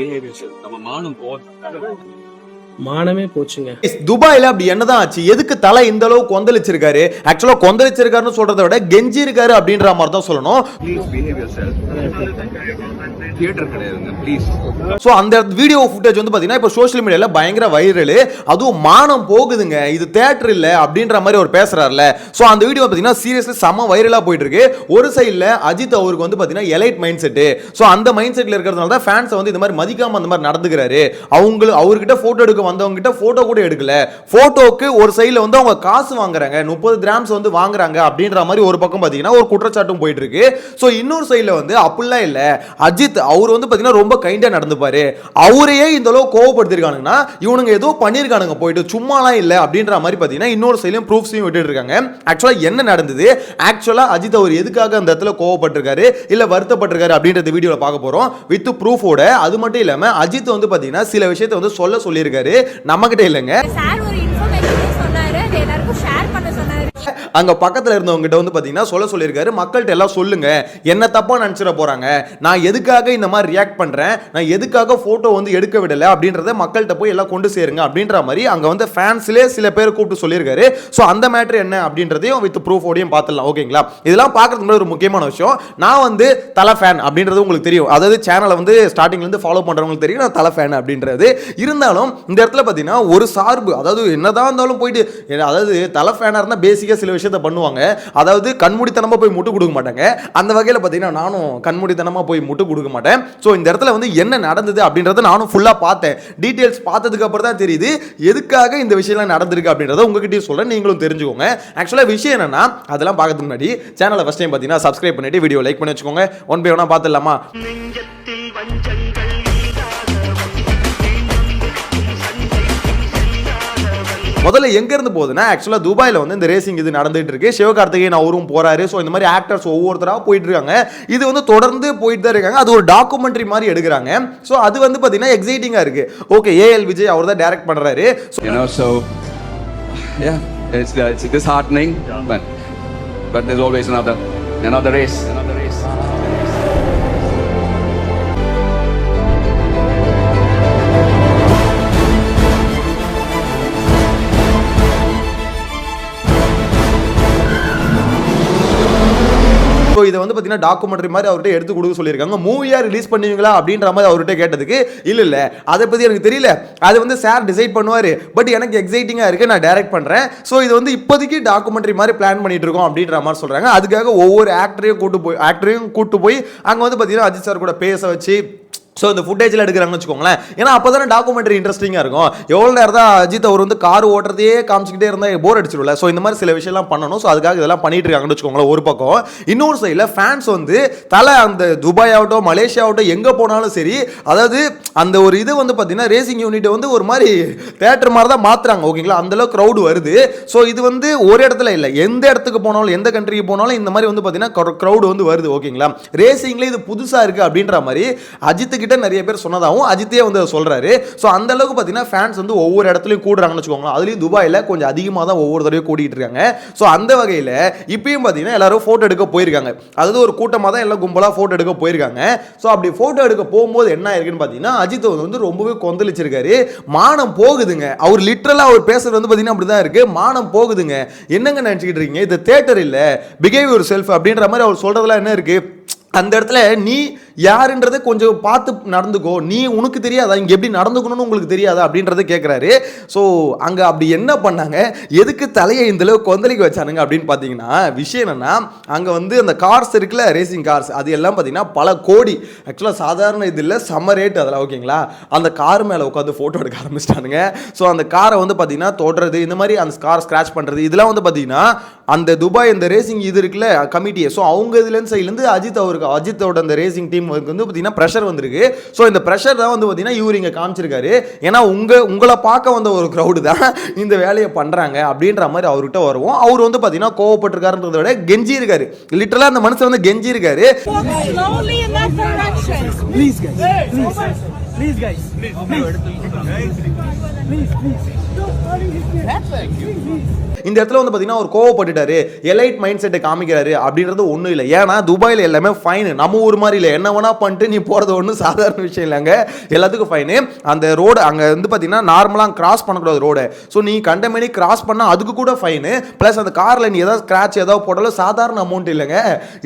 Behave நம்ம மானம் போதும் மானமே போச்சுங்க. துபாயில அப்படி என்னதான் ஆச்சு? எதுக்கு தலை இந்த அளவு கொந்தளிச்சிருக்காரு? ஆக்சுவலா கொந்தளிச்சிருக்காருன்னு சொல்றதை விட கெஞ்சி இருக்காரு அப்படின்ற மாதிரி தான் சொல்லணும். ஸோ அந்த வீடியோ ஃபுட்டேஜ் வந்து பார்த்தீங்கன்னா இப்போ சோஷியல் மீடியால பயங்கர வைரல் அதுவும் மானம் போகுதுங்க. இது தேட்டர் இல்லை அப்படின்ற மாதிரி அவர் பேசுறாருல. ஸோ அந்த வீடியோ பார்த்தீங்கன்னா சீரியஸ்லி செம வைரலாக போயிட்டு இருக்கு ஒரு சைடில் அஜித் அவருக்கு வந்து பார்த்தீங்கன்னா எலைட் மைண்ட் செட்டு ஸோ அந்த மைண்ட் செட்டில் இருக்கிறதுனால தான் ஃபேன்ஸை வந்து இந்த மாதிரி மதிக்காம அந்த மாதிரி நடந்துக்கிறாரு. அவங்க அவர்கிட்ட ஃபோட்டோ எடுக்க வந்தவங்ககிட்ட ஃபோட்டோ கூட எடுக்கல. ஃபோட்டோக்கு ஒரு சைடில் வந்து அவங்க காசு வாங்குறாங்க. முப்பது கிராம்ஸ் வந்து வாங்குறாங்க அப்படின்ற மாதிரி ஒரு பக்கம் பார்த்தீங்கன்னா ஒரு குற்றச்சாட்டும் போயிட்டு இருக்கு ஸோ இன்னொரு சைடில் வந்து அப்படிலாம் இல்லை. அஜித் அவர் வந்து பார்த்தீங்கன்னா ரொம்ப கைண்டாக நடந்துப்பாரு. அவரையே இந்த அளவு கோவப்படுத்திருக்கானுங்கன்னா இவனுங்க ஏதோ பண்ணியிருக்கானுங்க போயிட்டு. சும்மாலாம் இல்லை அப்படின்ற மாதிரி பார்த்தீங்கன்னா இன்னொரு சைட்லையும் ப்ரூஃப்ஸையும் விட்டுட்டு இருக்காங்க ஆக்சுவலாக என்ன நடந்தது? ஆக்சுவலாக அஜித் அவர் எதுக்காக அந்த இடத்துல கோவப்பட்டிருக்காரு? இல்லை வருத்தப்பட்டிருக்காரு அப்படின்றது வீடியோவில் பார்க்க போகிறோம் வித் ப்ரூஃபோட அது மட்டும் இல்லாமல் அஜித் வந்து பார்த்தீங்கன்னா சில விஷயத்தை வந்து சொல்ல சொல்லியிருக்காரு. நம்மகிட்ட இல்லைங்க. சார் ஒரு இன்ஃபர்மேஷன் சொன்னாரு எல்லாருக்கும் ஷேர் பண்ண சொன்னாரு. அங்க பக்கத்துல இருந்தவங்ககிட்ட வந்து பாத்தீங்கன்னா சொல்ல சொல்லியிருக்காரு. மக்கள்கிட்ட எல்லாம் சொல்லுங்க. என்ன தப்பா நினைச்சிட போறாங்க? நான் எதுக்காக இந்த மாதிரி ரியாக்ட் பண்றேன்? நான் எதுக்காக போட்டோ வந்து எடுக்க விடல? அப்படின்றத மக்கள்கிட்ட போய் எல்லாம் கொண்டு சேருங்க அப்படின்ற மாதிரி அங்க வந்து ஃபேன்ஸ்லேயே சில பேர் கூப்பிட்டு சொல்லியிருக்காரு. ஸோ அந்த மேட்ரு என்ன அப்படின்றதையும் வித் ப்ரூஃபோடையும் பார்த்துடலாம். ஓகேங்களா இதெல்லாம் பார்க்கறதுக்கு முன்னாடி ஒரு முக்கியமான விஷயம். நான் வந்து தலை ஃபேன் அப்படின்றது உங்களுக்கு தெரியும். அதாவது சேனலை வந்து ஸ்டார்டிங்ல இருந்து ஃபாலோ பண்றவங்களுக்கு தெரியும். நான் தலை ஃபேன் அப்படின்றது. இருந்தாலும் இந்த இடத்துல பார்த்தீங்கன்னா ஒரு சார்பு அதாவது என்னதான் இருந்தாலும் போயிட்டு அதாவது தலை ஃபேனாக இருந்தால் பேஸ் பேசிக்காக சில விஷயத்த பண்ணுவாங்க. அதாவது கண்மூடித்தனமாக போய் முட்டு கொடுக்க மாட்டாங்க. அந்த வகையில் பார்த்தீங்கன்னா நானும் கண்மூடித்தனமாக போய் முட்டு கொடுக்க மாட்டேன். ஸோ இந்த இடத்துல வந்து என்ன நடந்தது அப்படின்றத நானும் ஃபுல்லாக பார்த்தேன். டீட்டெயில்ஸ் பார்த்ததுக்கு அப்புறம் தான் தெரியுது. எதுக்காக இந்த விஷயம்லாம் நடந்திருக்கு அப்படின்றத உங்ககிட்டயும் சொல்கிறேன் நீங்களும் தெரிஞ்சுக்கோங்க. ஆக்சுவலாக விஷயம் என்னன்னா அதெல்லாம் பார்க்கறதுக்கு முன்னாடி சேனலை ஃபஸ்ட் டைம் பார்த்தீங்கன்னா சப்ஸ்கிரைப் பண்ணிட்டு வீடியோ லைக் பண்ணி வச்சுக்கோங்க. ஒன் பை ஒன்றா பார்த்துடலாமா? முதல்ல எங்கேருந்து போகுதுன்னா ஆக்சுவலாக துபாயில் வந்து இந்த ரேசிங் இது நடந்துகிட்டு இருக்கு. சிவகார்த்திகேயன் அவரும் போகிறாரு ஸோ இந்த மாதிரி ஆக்டர்ஸ் ஒவ்வொருத்தராக போயிட்டு இருக்காங்க இது வந்து தொடர்ந்து போயிட்டு தான் இருக்காங்க. அது ஒரு டாக்குமெண்ட்ரி மாதிரி எடுக்கிறாங்க. ஸோ அது வந்து பார்த்தீங்கன்னா எக்ஸைட்டிங்காக இருக்கு. ஓகே ஏஎல் விஜய் அவர் தான் டேரக்ட் பண்ணுறாரு so know, so it's uh, it's disheartening, but but there's always another another race, another இதை வந்து பார்த்தீங்கன்னா டாக்குமெண்ட்ரி மாதிரி அவர்கிட்ட எடுத்து கொடுக்க சொல்லியிருக்காங்க. மூவியாக ரிலீஸ் பண்ணுவீங்களா அப்படின்ற மாதிரி அவர்கிட்ட கேட்டதுக்கு இல்லை இல்லை அதை பற்றி எனக்கு தெரியல. அது வந்து சார் டிசைட் பண்ணுவார். பட் எனக்கு எக்ஸைட்டிங்காக இருக்குது நான் டைரக்ட் பண்ணுறேன் ஸோ இது வந்து இப்போதைக்கு டாக்குமெண்ட்ரி மாதிரி பிளான் பண்ணிட்டு இருக்கோம் அப்படின்ற மாதிரி சொல்கிறாங்க அதுக்காக ஒவ்வொரு ஆக்டரையும் கூட்டு போய் ஆக்டரையும் கூட்டு போய் அங்கே வந்து பார்த்தீங்கன்னா அஜித் சார் கூட பேச வச்சு ஸோ இந்த ஃபுட்டேஜில் எடுக்கிறாங்கன்னு வச்சுக்கோங்களேன். ஏன்னா அப்போ தானே டாக்குமெண்ட்ரி இன்ட்ரெஸ்டிங்காக இருக்கும். எவ்வளோ நேரம் தான் அஜித் அவர் வந்து கார் ஓட்டுறதையே காமிச்சிக்கிட்டே இருந்தால் போர் அடிச்சிடும்ல ஸோ இந்த மாதிரி சில விஷயம்லாம் பண்ணணும். ஸோ அதுக்காக இதெல்லாம் பண்ணிட்டு இருக்காங்கன்னு வச்சுக்கோங்களேன் ஒரு பக்கம். இன்னொரு சைடில் ஃபேன்ஸ் வந்து தலை அந்த துபாய் ஆகட்டும் மலேசியா ஆகட்டும் எங்கே போனாலும் சரி அதாவது அந்த ஒரு இது வந்து பார்த்தீங்கன்னா ரேசிங் யூனிட்டை வந்து ஒரு மாதிரி தேட்டர் மாதிரி தான் மாற்றுறாங்க ஓகேங்களா அந்தளவுக்கு க்ரௌடு வருது. ஸோ இது வந்து ஒரு இடத்துல இல்லை. எந்த இடத்துக்கு போனாலும் எந்த கண்ட்ரிக்கு போனாலும் இந்த மாதிரி வந்து பார்த்தீங்கன்னா க்ரௌடு வந்து வருது. ஓகேங்களா ரேசிங்லேயே இது புதுசாக இருக்குது அப்படின்ற மாதிரி அஜித்துக்கு கிட்ட நிறைய பேர் சொன்னதாகவும் அஜித்தே வந்து அதை சொல்றாரு. ஸோ அந்த அளவுக்கு பார்த்தீங்கன்னா ஃபேன்ஸ் வந்து ஒவ்வொரு இடத்துலையும் கூடுறாங்கன்னு வச்சுக்கோங்களேன். அதுலேயும் துபாயில் கொஞ்சம் அதிகமாக தான் ஒவ்வொரு தடவையும் கூட்டிகிட்டு இருக்காங்க. ஸோ அந்த வகையில் இப்பயும் பார்த்தீங்கன்னா எல்லாரும் ஃபோட்டோ எடுக்க போயிருக்காங்க. அதாவது ஒரு கூட்டமாக தான் எல்லாம் கும்பலாக ஃபோட்டோ எடுக்க போயிருக்காங்க. ஸோ அப்படி ஃபோட்டோ எடுக்க போகும்போது என்ன ஆயிருக்குன்னு பார்த்தீங்கன்னா அஜித் வந்து ரொம்பவே கொந்தளிச்சிருக்காரு. மானம் போகுதுங்க. அவர் லிட்ரலாக அவர் பேசுறது வந்து பார்த்தீங்கன்னா அப்படி தான் இருக்குது மானம் போகுதுங்க. என்னங்க நினச்சிக்கிட்டு இருக்கீங்க? இது தேட்டர் இல்லை. பிஹேவியர் செல்ஃப் அப்படின்ற மாதிரி அவர் சொல்கிறதுலாம் என்ன இருக்குது அந்த இடத்துல நீ யாருன்றதை கொஞ்சம் பார்த்து நடந்துக்கோ. நீ உனக்கு தெரியாதா? இங்கே எப்படி நடந்துக்கணும்னு உங்களுக்கு தெரியாதா? அப்படின்றத கேட்குறாரு ஸோ அங்கே அப்படி என்ன பண்ணாங்க? எதுக்கு தலையை இந்தளவு கொந்தளிக்கு வச்சானுங்க அப்படின்னு பார்த்தீங்கன்னா விஷயம் என்னென்னா அங்கே வந்து அந்த கார்ஸ் இருக்குல்ல ரேசிங் கார்ஸ் அது எல்லாம் பார்த்தீங்கன்னா பல கோடி ஆக்சுவலாக சாதாரண இது இல்லை செம்ம ரேட் அதெல்லாம் ஓகேங்களா அந்த கார் மேலே உட்காந்து ஃபோட்டோ எடுக்க ஆரம்பிச்சிட்டானுங்க. ஸோ அந்த காரை வந்து பார்த்தீங்கன்னா தொடுறது இந்த மாதிரி அந்த கார் ஸ்க்ராச் பண்ணுறது இதெல்லாம் வந்து பார்த்தீங்கன்னா அந்த துபாய் இந்த ரேசிங் இது இருக்குல்ல கமிட்டியை. ஸோ அவங்க இதுலேருந்து சைட்லேருந்து அஜித் அவருக்கு அஜித்தோட அந்த ரேசிங் டீம் வந்து பார்த்தீங்கன்னா ப்ரெஷர் வந்திருக்கு. ஸோ இந்த ப்ரெஷர் தான் வந்து பார்த்தீங்கன்னா இவர் இங்கே காமிச்சிருக்காரு. ஏன்னா உங்கள் உங்களை பார்க்க வந்த ஒரு க்ரௌடு தான் இந்த வேலையை பண்ணுறாங்க அப்படின்ற மாதிரி அவர்கிட்ட வருவோம். அவர் வந்து பார்த்தீங்கன்னா கோவப்பட்டிருக்காருன்றத விட கெஞ்சி இருக்காரு. லிட்டரலாக அந்த மனுஷன் வந்து கெஞ்சி இருக்காரு. Slowly in please, please please please. இந்த இடத்துல வந்து பார்த்தீங்கன்னா ஒரு கோவப்பட்டுட்டாரு. எலைட் மைண்ட் செட்டை காமிக்கிறாரு. அப்படின்றது ஒன்றும் இல்லை. ஏன்னா துபாயில் எல்லாமே ஃபைன் நம்ம ஊர் மாதிரி இல்லை. என்ன வேணா பண்ணிட்டு நீ போகிறது ஒன்றும் சாதாரண விஷயம் இல்லைங்க எல்லாத்துக்கும் ஃபைனு அந்த ரோடு அங்கே வந்து பார்த்தீங்கன்னா நார்மலாக கிராஸ் பண்ணக்கூடாது ரோடு ஸோ நீ கண்டமேனி கிராஸ் பண்ணால் அதுக்கு கூட ஃபைனு ப்ளஸ் அந்த காரில் நீ ஏதாவது ஸ்க்ராட்ச் ஏதாவது போட்டாலும் சாதாரண அமௌண்ட் இல்லைங்க.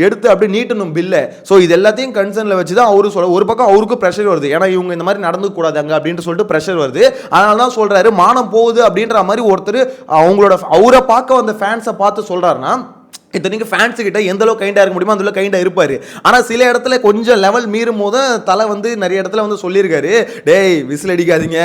எடுத்து அப்படி நீட்டணும் பில்லை ஸோ இது எல்லாத்தையும் கன்சர்னில் வச்சு தான் அவரு சொல்ல ஒரு பக்கம் அவருக்கு ப்ரெஷர் வருது. ஏன்னா இவங்க இந்த மாதிரி நடந்து கூடாது அங்கே அப்படின்ட்டு சொல்லிட்டு ப்ரெஷர் வருது. அதனால தான் சொல்கிறாரு மானம் போகுது அப்படின்ற மாதிரி ஒருத்தர் அவங்களோட அவரை பார்க்க வந்த ஃபேன்ஸை பார்த்து சொல்கிறாருன்னா இத்தனைக்கு ஃபேன்ஸு கிட்ட எந்த அளவுக்கு கைண்டாக இருக்க முடியுமோ அந்த கைண்டாக இருப்பார். ஆனால் சில இடத்துல கொஞ்சம் லெவல் மீறும் போது தலை வந்து நிறைய இடத்துல வந்து சொல்லியிருக்காரு. டேய் விசில் அடிக்காதீங்க.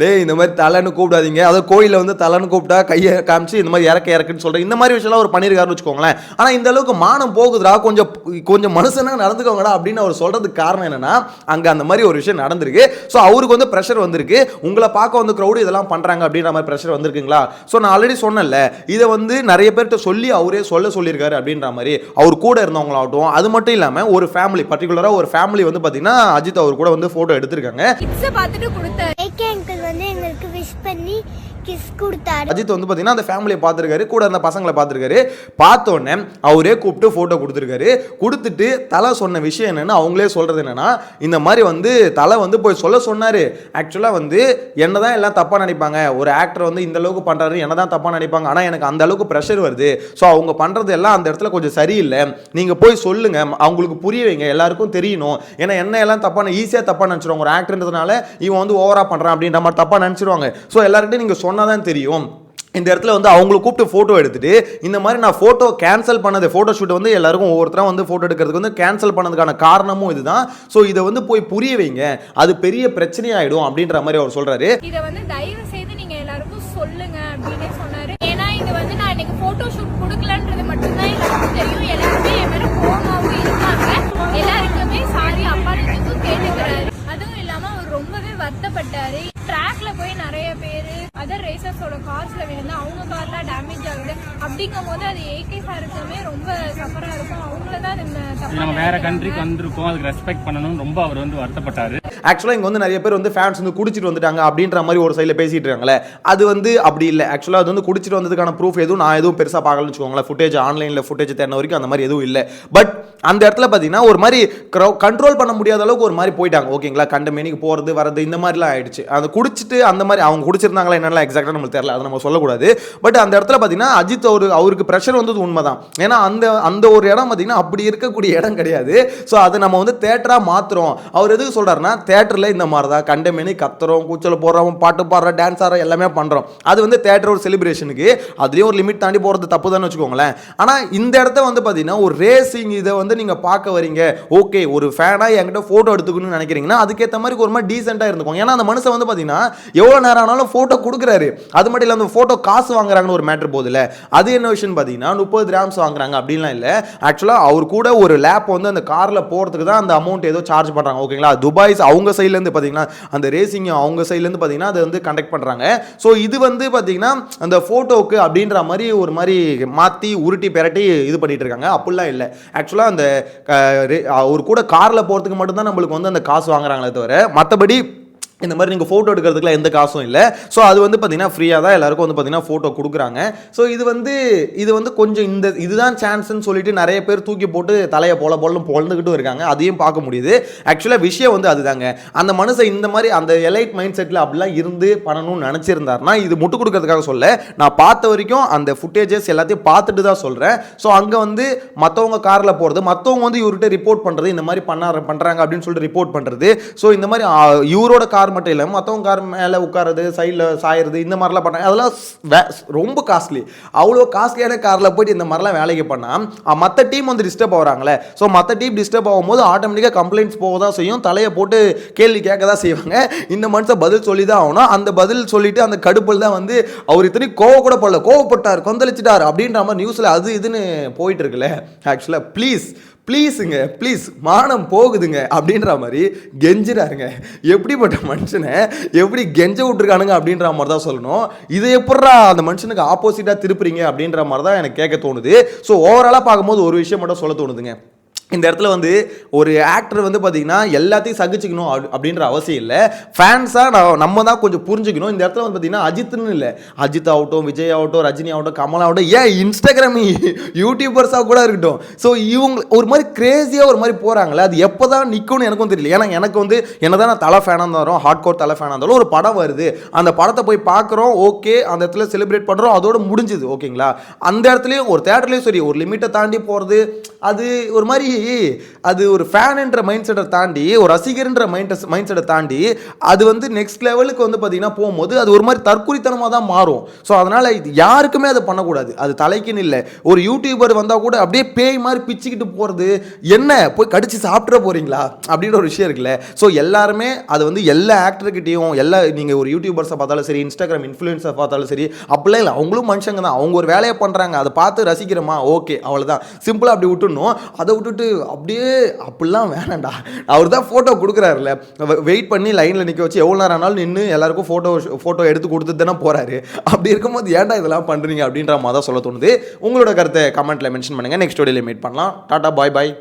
டேய் இந்த மாதிரி தலைன்னு கூப்பிடாதீங்க. அதாவது கோயிலில் வந்து தலைன்னு கூப்பிட்டா கையை காமிச்சு இந்த மாதிரி இறக்க இறக்குன்னு சொல்கிறேன் இந்த மாதிரி விஷயம்லாம் அவர் பண்ணியிருக்காருன்னு வச்சுக்கோங்களேன். ஆனால் இந்த அளவுக்கு மானம் போகுதுடா. கொஞ்சம் கொஞ்சம் மனுஷனாக நடந்துக்கோங்கடா அப்படின்னு அவர் சொல்கிறதுக்கு காரணம் என்னென்னா அங்கே அந்த மாதிரி ஒரு விஷயம் நடந்திருக்கு. ஸோ அவருக்கு வந்து ப்ரெஷர் வந்திருக்கு. உங்களை பார்க்க வந்து க்ரௌடு இதெல்லாம் பண்ணுறாங்க அப்படின்ற மாதிரி ப்ரெஷர் வந்திருக்குங்களா? ஸோ நான் ஆல்ரெடி சொன்னேன்ல இதை வந்து நிறைய பேர்கிட்ட சொல்லி அவரே சொல்ல சொல்லியிருக்காரு அப்படின்ற மாதிரி அவர் கூட இருந்தவங்களாகட்டும் அது மட்டும் இல்லாமல் ஒரு ஃபேமிலி பர்டிகுலராக ஒரு ஃபேமிலி வந்து பார்த்தீங்கன்னா அஜித் அவர் கூட வந்து ஃபோட்டோ எடுத்திருக்காங்க. கிட்ஸை பார்த்துட்டு கொடுத்தாரு. ஏகே அங்கிள் வந்து எங்களுக்கு விஷ் பண்ணி கிஸ் கொடுத்தாரு. அஜித் வந்து பார்த்தீங்கன்னா அந்த ஃபேமிலியை பார்த்துருக்காரு கூட இருந்த பசங்களை பார்த்துருக்காரு. பார்த்தோன்னே அவரே கூப்பிட்டு ஃபோட்டோ கொடுத்துருக்காரு. கொடுத்துட்டு தலை சொன்ன விஷயம் என்னென்னு அவங்களே சொல்கிறது என்னென்னா இந்த மாதிரி வந்து தலை வந்து போய் சொல்ல சொன்னார். ஆக்சுவலாக வந்து என்ன தான் எல்லாம் தப்பாக நினைப்பாங்க ஒரு ஆக்டர் வந்து இந்த அளவுக்கு பண்ணுறாரு என்ன தான் தப்பாக நினைப்பாங்க ஆனால் எனக்கு அந்த அளவுக்கு ப்ரெஷர் வருது. ஸோ அவங்க பண்ணுறது எல்லாம் அந்த இடத்துல கொஞ்சம் சரியில்லை. நீங்கள் போய் சொல்லுங்கள் அவங்களுக்கு புரிய வைங்க எல்லாருக்கும் தெரியணும். ஏன்னா என்ன எல்லாம் தப்பான ஈஸியாக தப்பாக நினச்சிருவாங்க ஒரு ஆக்டர்ன்றதுனால இவன் வந்து ஓவராக பண்ணுறான் அப்படின்ற மாதிரி தப்பாக நினச்சிருவாங்க. ஸோ எல்லார்கிட்டையும் நீங்கள் சொன்னால் தான் தெரியும். இந்த இடத்துல வந்து அவங்கள கூப்பிட்டு ஃபோட்டோ எடுத்துட்டு இந்த மாதிரி நான் ஃபோட்டோ கேன்சல் பண்ணது ஃபோட்டோ ஷூட் வந்து எல்லாருக்கும் ஒவ்வொருத்தரும் வந்து ஃபோட்டோ எடுக்கிறதுக்கு வந்து கேன்சல் பண்ணதுக்கான காரணமும் இதுதான். ஸோ இதை வந்து போய் புரிய வைங்க. அது பெரிய பிரச்சனையாயிடும் அப்படின்ற மாதிரி அவர் சொல்றாரு. இதை வந்து தயவு செய்து வேற கண்ட்ரிக்கு வந்திருக்கோம். அதுக்கு ரெஸ்பெக்ட் பண்ணணும் ரொம்ப அவர் வந்து வருத்தப்பட்டாரு. ஆக்சுவலாக இங்கே வந்து நிறைய பேர் வந்து ஃபேன்ஸ் வந்து குடிச்சிட்டு வந்துட்டாங்க அப்படின்ற மாதிரி ஒரு சைடில் பேசிட்டு இருக்காங்களே. அது வந்து அப்படி இல்லை. ஆக்சுவலாக அது வந்து குடிச்சிட்டு வந்ததுக்கான ப்ரூஃப் எதுவும் நான் எதுவும் பெருசாக பார்க்கலன்னு வச்சுக்கோங்களேன். ஃபுட்டேஜ் ஆன்லைனில் ஃபுட்டேஜ் தேடின வரைக்கும் அந்த மாதிரி எதுவும் இல்லை. பட் அந்த இடத்துல பார்த்தீங்கன்னா ஒரு மாதிரி கண்ட்ரோல் பண்ண முடியாத அளவுக்கு ஒரு மாதிரி போயிட்டாங்க. ஓகேங்களா கண்ட மேனிக்கு போகிறது வரது இந்த மாதிரிலாம் ஆயிடுச்சு. அந்த குடிச்சிட்டு அந்த மாதிரி அவங்க குடிச்சிருந்தாங்களா என்னென்ன எக்ஸாக்டாக நம்மளுக்கு தெரியல. அதை நம்ம சொல்லக்கூடாது. பட் அந்த இடத்துல பார்த்தீங்கன்னா அஜித் அவரு அவருக்கு ப்ரெஷர் வந்தது உண்மைதான். ஏன்னா அந்த அந்த ஒரு இடம் பார்த்தீங்கன்னா அப்படி இருக்கக்கூடிய இடம் கிடையாது. ஸோ அதை நம்ம வந்து தேட்டராக மாற்றுறோம் அவர் எதுக்கு சொல்கிறாருன்னா தேட்டரில் இந்த மாதிரி தான் கண்டமேனி கத்துறோம் கூச்சல் போடுறோம் பாட்டு பாடுறோம் டான்ஸ் ஆடுறோம் எல்லாமே பண்ணுறோம் அது வந்து தேட்டர் ஒரு செலிப்ரேஷனுக்கு அதுலேயும் ஒரு லிமிட் தாண்டி போகிறது தப்பு தானே வச்சுக்கோங்களேன். ஆனால் இந்த இடத்த வந்து பார்த்தீங்கன்னா ஒரு ரேசிங் இதை வந்து நீங்கள் பார்க்க வரீங்க. ஓகே ஒரு ஃபேனாக என்கிட்ட ஃபோட்டோ எடுத்துக்கணும்னு நினைக்கிறீங்கன்னா அதுக்கேற்ற மாதிரி ஒரு மாதிரி டீசெண்டாக இருந்துக்கும் ஏன்னா அந்த மனுஷன் வந்து பார்த்தீங்கன்னா எவ்வளோ நேரம் ஆனாலும் ஃபோட்டோ கொடுக்குறாரு. அது மட்டும் இல்லை அந்த ஃபோட்டோ காசு வாங்குறாங்கன்னு ஒரு மேட்ரு போதில்ல. அது என்ன விஷயம் பார்த்தீங்கன்னா முப்பது கிராம்ஸ் வாங்குறாங்க அப்படின்லாம் இல்லை. ஆக்சுவலாக அவர் கூட ஒரு லேப் வந்து அந்த காரில் போகிறதுக்கு தான் அந்த அமௌண்ட் ஏதோ சார்ஜ் பண்ணுறாங்க ஓகேங்களா துபாய்ஸ் அவங்க சைட்லேருந்து பார்த்தீங்கன்னா அந்த ரேசிங் அவங்க சைட்லேருந்து பார்த்தீங்கன்னா அதை வந்து கண்டக்ட் பண்ணுறாங்க ஸோ இது வந்து பார்த்தீங்கன்னா அந்த ஃபோட்டோவுக்கு அப்படின்ற மாதிரி ஒரு மாதிரி மாற்றி உருட்டி பெரட்டி இது பண்ணிட்டு இருக்காங்க. அப்படிலாம் இல்லை. ஆக்சுவலாக அந்த ஒரு கூட காரில் போகிறதுக்கு மட்டும்தான் நம்மளுக்கு வந்து அந்த காசு வாங்குறாங்களே தவிர மற்றபடி இந்த மாதிரி நீங்கள் ஃபோட்டோ எடுக்கிறதுக்குலாம் எந்த காசும் இல்லை. ஸோ அது வந்து பார்த்தீங்கன்னா ஃப்ரீயாக தான் எல்லாருக்கும் வந்து பார்த்தீங்கன்னா ஃபோட்டோ கொடுக்குறாங்க. ஸோ இது வந்து இது வந்து கொஞ்சம் இந்த இதுதான் சான்ஸ்னு சொல்லிட்டு நிறைய பேர் தூக்கி போட்டு தலையை போல போலும் பொழந்துக்கிட்டும் இருக்காங்க. அதையும் பார்க்க முடியுது. ஆக்சுவலாக விஷயம் வந்து அதுதாங்க. அந்த மனுஷன் இந்த மாதிரி அந்த எலைட் மைண்ட் செட்டில் அப்படிலாம் இருந்து பண்ணணும்னு நினச்சிருந்தாருன்னா இது முட்டு கொடுக்கறதுக்காக சொல்ல நான் பார்த்த வரைக்கும் அந்த ஃபுட்டேஜஸ் எல்லாத்தையும் பார்த்துட்டு தான் சொல்கிறேன் ஸோ அங்கே வந்து மற்றவங்க காரில் போகிறது மற்றவங்க வந்து இவர்கிட்ட ரிப்போர்ட் பண்ணுறது இந்த மாதிரி பண்ண பண்ணுறாங்க அப்படின்னு சொல்லிட்டு ரிப்போர்ட் பண்ணுறது ஸோ இந்த மாதிரி இவரோட கார் கார் மட்டும் இல்லை மற்றவங்க கார் மேலே உட்காரது சைடில் சாயறது இந்த மாதிரிலாம் பண்ணாங்க அதெல்லாம் வே- ரொம்ப காஸ்ட்லி அவ்வளோ காஸ்ட்லியான காரில் போயிட்டு இந்த மாதிரிலாம் வேலைக்கு பண்ணால் மற்ற டீம் வந்து டிஸ்டர்ப் ஆகிறாங்களே ஸோ மற்ற டீம் டிஸ்டர்ப் ஆகும்போது ஆட்டோமேட்டிக்காக கம்ப்ளைண்ட்ஸ் போக தான் செய்யும். தலையை போட்டு கேள்வி கேட்க தான் செய்வாங்க. இந்த மனுஷன் பதில் சொல்லி தான் ஆகணும். அந்த பதில் சொல்லிட்டு அந்த கடுப்பில் தான் வந்து அவர் இத்தனை கோவ கூட போடல. கோவப்பட்டார் கொந்தளிச்சிட்டார் அப்படின்ற மாதிரி நியூஸில் அது இதுன்னு போயிட்டு இருக்குல்ல. ஆக்சுவலாக ப்ளீஸ் ப்ளீஸுங்க ப்ளீஸ் மானம் போகுதுங்க அப்படின்ற மாதிரி கெஞ்சிறாருங்க. எப்படிப்பட்ட மனுஷனை எப்படி கெஞ்ச விட்டுருக்கானுங்க அப்படின்ற மாதிரி தான் சொல்லணும். இதை எப்படா அந்த மனுஷனுக்கு ஆப்போசிட்டாக திருப்புறீங்க அப்படின்ற மாதிரி தான் எனக்கு கேட்க தோணுது. ஸோ ஓவராலாக பார்க்கும்போது ஒரு விஷயம் மட்டும் சொல்ல தோணுதுங்க. இந்த இடத்துல வந்து ஒரு ஆக்டர் வந்து பார்த்தீங்கன்னா எல்லாத்தையும் சகிச்சுக்கணும் அப்படி- அப்படின்ற அவசியம் இல்லை. ஃபேன்ஸாக நான் நம்ம தான் கொஞ்சம் புரிஞ்சுக்கணும். இந்த இடத்துல வந்து பார்த்தீங்கன்னா அஜித்னு இல்லை. அஜித் ஆகட்டும் விஜய் ஆகட்டும் ரஜினி ஆகட்டும் கமல் ஆகட்டும் ஏன் இன்ஸ்டாகிராம் யூடியூபர்ஸாக கூட இருக்கட்டும். ஸோ இவங்க ஒரு மாதிரி கிரேசியாக ஒரு மாதிரி போகிறாங்களே அது எப்போ தான் நிற்கும்னு எனக்கும் தெரியல. ஏன்னா எனக்கு வந்து என்ன தான் நான் தலை ஃபேனாக இருந்தாலும் ஹார்ட் கோர் தலை ஃபேனாக இருந்தாலும் ஒரு படம் வருது. அந்த படத்தை போய் பார்க்குறோம் ஓகே அந்த இடத்துல செலிப்ரேட் பண்ணுறோம் அதோட முடிஞ்சுது ஓகேங்களா அந்த இடத்துலையும் ஒரு தேட்டர்லேயும் சரி ஒரு லிமிட்டை தாண்டி போகிறது அது ஒரு மாதிரி அது ஒரு ஃபேனுன்ற மைண்ட் செட்டை தாண்டி ஒரு ரசிகர்ன்ற மைண்ட் மைண்ட் செட்டை தாண்டி அது வந்து நெக்ஸ்ட் லெவலுக்கு வந்து பார்த்தீங்கன்னா போகும்போது அது ஒரு மாதிரி தற்குறித்தனமாக தான் மாறும். ஸோ அதனால் இது யாருக்குமே அதை பண்ணக்கூடாது. அது தலைக்குன்னு இல்லை. ஒரு யூடியூபர் வந்தால் கூட அப்படியே பேய் மாதிரி பிச்சுக்கிட்டு போகிறது என்ன? போய் கடிச்சு சாப்பிட்ற போகிறீங்களா அப்படின்ற ஒரு விஷயம் இருக்குல்ல. ஸோ எல்லாருமே அது வந்து எல்லா ஆக்டர்கிட்டையும் எல்லா நீங்கள் ஒரு யூடியூபர்ஸை பார்த்தாலும் சரி இன்ஸ்டாகிராம் இன்ஃப்ளூயன்ஸை பார்த்தாலும் சரி அப்படிலாம் இல்லை. அவங்களும் மனுஷங்க தான். அவங்க ஒரு வேலையை பண்ணுறாங்க அதை பார்த்து ரசிக்கிறோமா? ஓகே அவ்வளோதான் சிம்பிளாக அப்படி விட்டுடணும். அதை விட்டுட்டு அப்படியே அப்படிலாம் வேணாம்டா. அவர் தான் ஃபோட்டோ கொடுக்குறாருல வெயிட் பண்ணி லைனில் நிற்க வச்சு எவ்வளோ நேரம் ஆனாலும் நின்று எல்லாருக்கும் ஃபோட்டோ ஃபோட்டோ எடுத்து கொடுத்துட்டு தானே போகிறாரு அப்படி இருக்கும்போது ஏன்டா இதெல்லாம் பண்ணுறீங்க அப்படின்ற மாதிரி தான் சொல்ல தோணுது. உங்களோட கருத்தை கமெண்ட்டில் மென்ஷன் பண்ணுங்கள் நெக்ஸ்ட் வீடியோவில் மீட் பண்ணலாம். டாட்டா பாய் பாய்